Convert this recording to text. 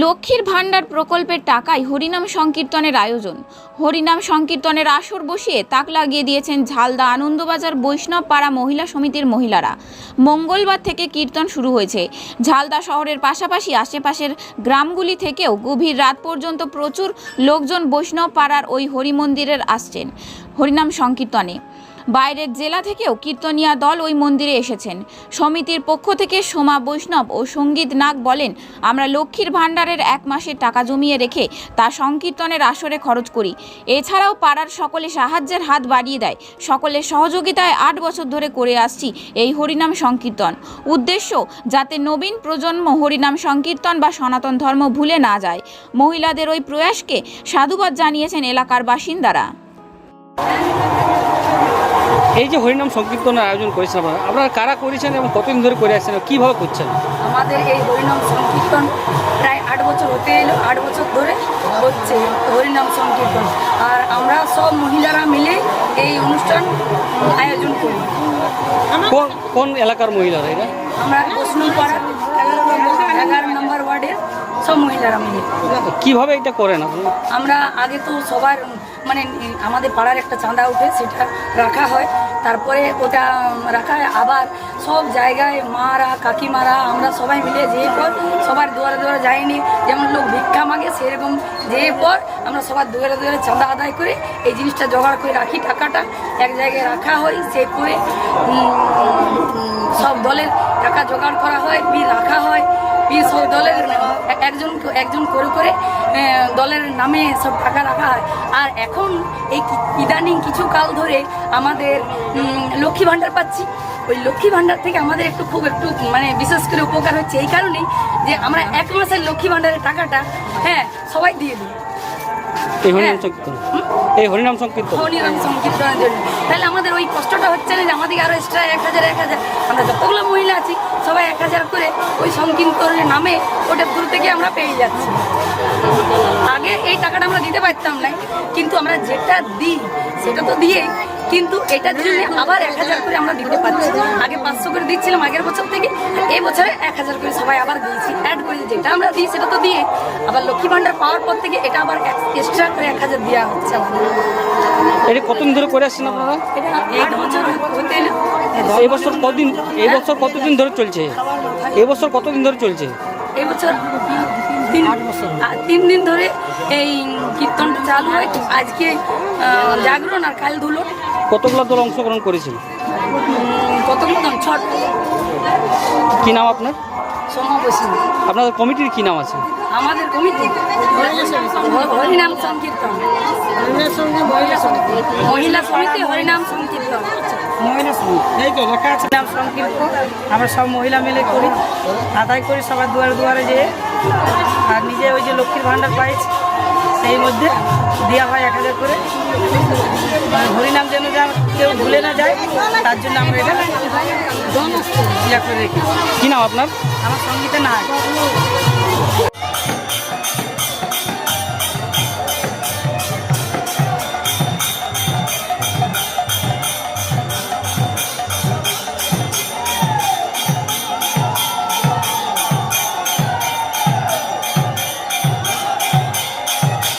লক্ষ্মীর ভাণ্ডার প্রকল্পের টাকায় হরিনাম সংকীর্তনের আয়োজন। হরিনাম সংকীর্তনের আসর বসিয়ে তাক লাগিয়ে দিয়েছেন ঝালদা আনন্দবাজার বৈষ্ণব পাড়া মহিলা সমিতির মহিলারা। মঙ্গলবার থেকে কীর্তন শুরু হয়েছে। ঝালদা শহরের পাশাপাশি আশেপাশের গ্রামগুলি থেকেও গভীর রাত পর্যন্ত প্রচুর লোকজন বৈষ্ণব পাড়ার ওই হরিমন্দিরের আসছেন। হরিনাম সংকীর্তনে বাইরের জেলা থেকেও কীর্তনিয়া দল ওই মন্দিরে এসেছেন। সমিতির পক্ষ থেকে সোমা বৈষ্ণব ও সংগীত নাগ বলেন, আমরা লক্ষ্মীর ভাণ্ডারের এক মাসের টাকা জমিয়ে রেখে তা সংকীর্তনের আসরে খরচ করি। এছাড়াও পাড়ার সকলে সাহায্যের হাত বাড়িয়ে দেয়। সকলের সহযোগিতায় আট বছর ধরে করে আসছি এই হরিনাম সংকীর্তন। উদ্দেশ্য, যাতে নবীন প্রজন্ম হরিনাম সংকীর্তন বা সনাতন ধর্ম ভুলে না যায়। মহিলাদের ওই প্রয়াসকে সাধুবাদ জানিয়েছেন এলাকার বাসিন্দারা। এই যে হরিনাম সংকীর্তনের আয়োজন করেছেন আপনারা আপনারা কারা করেছেন এবং কতদিন ধরে করে আসছেন কীভাবে করছেন? আমাদের এই হরিনাম সংকীর্তন প্রায় আট বছর হতে এলো আট বছর ধরে হচ্ছে হরিনাম সংকীর্তন। আর আমরা সব মহিলারা মিলে এই অনুষ্ঠান আয়োজন করি। কোন কোন এলাকার মহিলারা এরা? আমরা বৈষ্ণবপাড়া এগারো নম্বর ওয়ার্ডের সব মহিলারা মিলে। কীভাবে এটা করেন আপনারা? আমরা আগে তো সবার মানে আমাদের পাড়ার একটা চাঁদা উঠে সেটা রাখা হয়। তারপরে ওটা রাখা হয়। আবার সব জায়গায় মারা, কাকিমারা, আমরা সবাই মিলে যেয়ে পর সবার দুয়ারে দুয়ারে যাইনি। যেমন লোক ভিক্ষা মাগে, সেরকম যেয়ে পর আমরা সবার দুয়ারে দুয়ারে চাঁদা আদায় করে এই জিনিসটা জোগাড় করে রাখি। টাকাটা এক জায়গায় রাখা হয়, সে করে সব দলের টাকা জোগাড় করা হয় বীর রাখা হয়। হয়ে দলের একজন একজন করে করে দলের নামে সব টাকা রাখা হয়। আর এখন এই ইদানিং কিছু কাল ধরে আমাদের লক্ষ্মী ভাণ্ডার পাচ্ছি। ওই লক্ষ্মী ভাণ্ডার থেকে আমাদের একটু খুব একটু মানে বিশেষ করে উপকার হচ্ছে এই কারণেই যে আমরা এক মাসের লক্ষ্মী ভাণ্ডারের টাকাটা হ্যাঁ সবাই দিয়ে দিই। এই হরিনাম। সংকীর্তন। এই হরিনাম সংকীর্তন। হরিনাম সংকীর্তনের জন্য। তাহলে আমাদের ওই কষ্টটা হচ্ছে না যে আমাদেরকে আরও এক্সট্রা এক হাজার এক হাজার। আমরা যতগুলো মহিলা আছি, সবাই এক হাজার করে ওই সংকীর্তনের নামে ওটা দূর থেকে আমরা পেয়ে যাচ্ছি। এই টাকাটা আমরা দিতে পারতাম না। কিন্তু আমরা যেটা দিই সেটা তো দিয়েই। কিন্তু এটার জন্য আবার এক হাজার করে আমরা দিতে পারছি। আগে পাঁচশো করে দিচ্ছিলাম আগের বছর থেকে এই বছরে এক হাজার করে সবাই আবার দিয়েছি। অ্যাড করে যেটা আমরা দিই সেটা তো দিয়ে। আবার লক্ষ্মী ভাণ্ডার পাওয়ার পর থেকে এটা আবার এক্সট্রা করে এক হাজার দেওয়া হচ্ছে এটা কতদিন ধরে করে আসছেন আপনারা? আট বছর হতে। এই বছর কতদিন এই বছর কতদিন ধরে চলছে? এই বছর কতদিন ধরে চলছে? এই বছর তিন তিন দিন ধরে এই কীর্তনটা চালু হয়। আজকে জাগরণ আর কাল ধুলো কতগুলো দল অংশগ্রহণ করেছিল কতগুলো দল? ছট। কি নাম আপনার? আপনাদের কমিটির কি নাম আছে? আমাদের কমিটি হরিনাম সংকীর্তন। মহিলা সমিতি হরিনাম সংকীর্তন। মহিলা এই তো লেখা আছে নাম সংকীর্তন। আমরা সব মহিলা মিলে করি আদায় করি সবার দুয়ারে দুয়ারে যেয়ে। আর নিজে ওই যে লক্ষ্মীর ভাণ্ডার পাইছি সেই মধ্যে দেওয়া হয় এক হাজার করে। মানে হরিনাম যেন কেউ ভুলে না যায় তার জন্য আমরা এটা করে রেখেছি। কী নাম আপনার? আমার সঙ্গীতে না